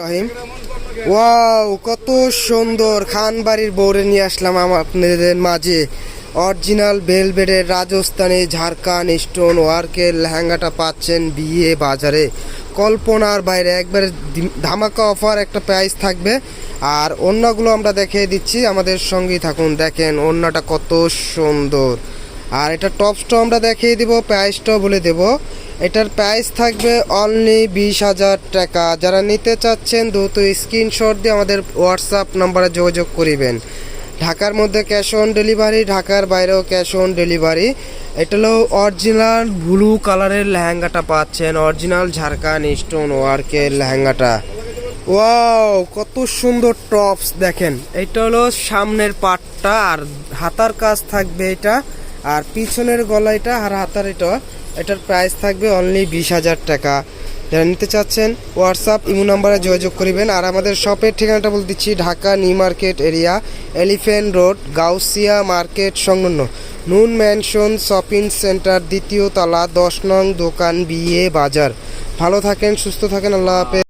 রহিম wow, কত সুন্দর খান বাড়ির বউরে নিয়ে আসলাম আপনাদের মাঝে। অরিজিনাল বেলবেডের রাজস্থানী ঝাড়খান স্টোন ওয়ার্কের লেহেঙ্গাটা পাচ্ছেন বিয়ে বাজারে। কল্পনার বাইরে একবারে ধামাকা অফার একটা প্রাইস থাকবে। আর অন্যগুলো আমরা দেখিয়ে দিচ্ছি, আমাদের সঙ্গেই থাকুন। দেখেন, অন্যটা কত সুন্দর। আর এটা টপসটাও আমরা দেখিয়ে দেবো, প্রাইসটাও বলে দেব। এটার প্রাইস থাকবে অনলি বিশ হাজার টাকা। যারা নিতে চাচ্ছেন, দ্রুত স্ক্রিনশট দিয়ে আমাদের হোয়াটসঅ্যাপ নাম্বারে যোগাযোগ করিবেন। ঢাকার মধ্যে ক্যাশ অন ডেলিভারি ঢাকার বাইরেও ক্যাশ অন ডেলিভারি এটা হলো অরিজিনাল ব্লু কালারের লেহেঙ্গাটা পাচ্ছেন। অরিজিনাল ঝাড়খান স্টোন ওয়ার্কের লেহেঙ্গাটা। ওয়াও কত সুন্দর টপস দেখেন। এটা হলো সামনের পাটটা আর হাতার কাজ থাকবে এটা। আর পিছনের গলা এটা আর হাতার এটা, এটার প্রাইস থাকবে অনলি বিশ হাজার টাকা। যারা নিতে চাচ্ছেন হোয়াটসঅ্যাপ ইমো নাম্বারে যোগাযোগ করিবেন। আর আমাদের শপের ঠিকানাটা বলে দিচ্ছি, Dhaka new market area elephant road Gausia market সংলগ্ন। নুন ম্যানশন শপিং সেন্টার, দ্বিতীয় তলা, দশ নং দোকান বিয়ে বাজার। ভালো থাকেন, সুস্থ থাকেন, আল্লাহ হাফেজ।